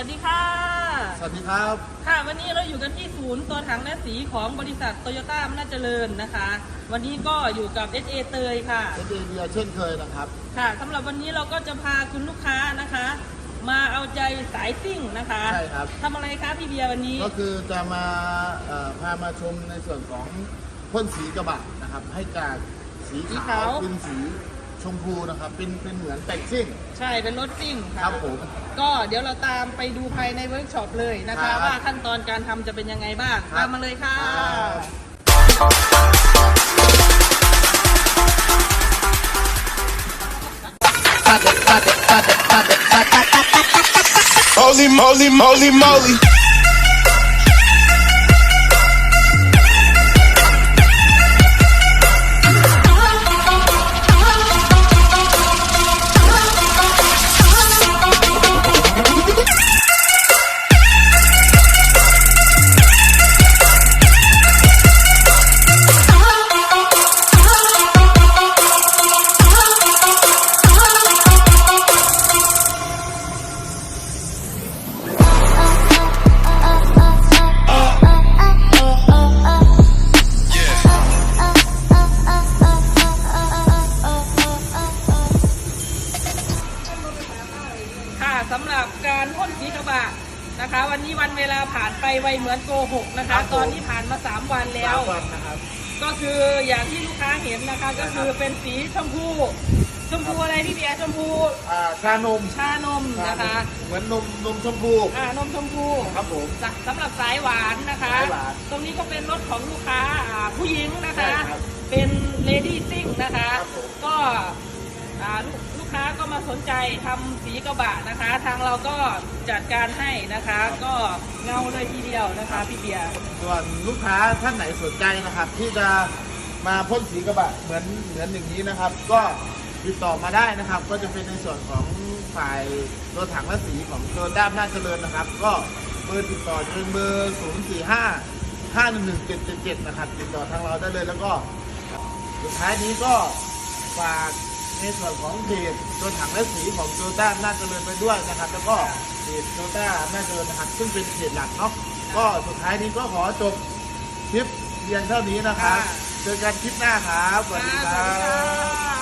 วัสดีค่ะ สวัสดีครับ ค่ะ วันนี้เราอยู่กันที่ศูนย์ตัวถังและสีของบริษัทโตโยต้าอำนาจเจริญนะคะ วันนี้ก็อยู่กับ SA เตยค่ะ เอเดียเช่นเคยนะครับ ค่ะสำหรับวันนี้เราก็จะพาคุณลูกค้านะคะ มาเอาใจสายซิ่งนะคะใช่ครับ ทำอะไรคะพี่เบียร์วันนี้ ก็คือจะมาเอ่อพามาชมในส่วนของพ่นสีกระบะนะครับ ให้จากสีขาวเป็นสี ชมพูนะครับ เป็นเป็นเหมือนแต่งซิ่ง ใช่เป็นรถซิ่งคค่ะรับผม ก็เดี๋ยวเราตามไปดูภายในเวิร์กช็อปเลยนะครัคะ บว่าขั้นตอนการทำจะเป็นยังไงบ้างครับ ตามมาเลยค่ะครับ Holy moly, moly, moly. สำหรับการพ่นสีกระบะนะคะ วันนี้วันเวลาผ่านไปไวเหมือนโกหกนะคะตอนนี้ผ่านมา 3 วันแล้ว สามวันนะครับ ก็คืออย่างที่ลูกค้าเห็นนะคะ ก็คือเป็นสีชมพูชมพูอะไรพี่เบียร์ชมพูอ่าชานมชานมนะคะเหมือนนมนมชมพู อ่านมชมพู ครับผม สสำหรับสายหวานนะคะ สายหวานตรงนี้ก็เป็นรถของลูกค้าอ่าผู้หญิงนะคะ ใช่ครับเป็นเลดี้ซิ่งนะคะ ครับผมก็อ่าลูกลูก ค้าก็มาสนใจทำสีกระบะนะคะ ทางเราก็จัดการให้นะคะ ก็เงาเลยทีเดียวนะคะพี่เบียร์ส่วนลูกค้าท่านไหนสนใจนะครับ ที่จะมาพ่นสีกระบะเหมือนเหมือนอย่างนี้นะครับ ก็ติดต่อมาได้นะครับ ก็จะเป็นในส่วนของฝ่ายตัวถังและสีของโซด้ามหน้าเจริญนะครับ ก็เบอร์ติดต่อจะเป็นเบอร์ 0 4 5 5 1 1 7 7 7 นะครับ ติดต่อทางเราได้เลยแล้วก็สุดท้ายนี้ก็ฝาก ในส่วนของเพจตัวถังและสีของโตต้าน่าจเจริญไปด้วยนะครับ แล้วก็เพจโตต้าน่าจเจริญนะครับซึ่งเป็นเพจหลักเนาะก็สุดท้ายนี้ก็ขอจบคลิปเพียงเท่านี้นะครับค่ะเจอกันคลิปหน้าครับสวัสดีคสรัวัสดีบค่ะ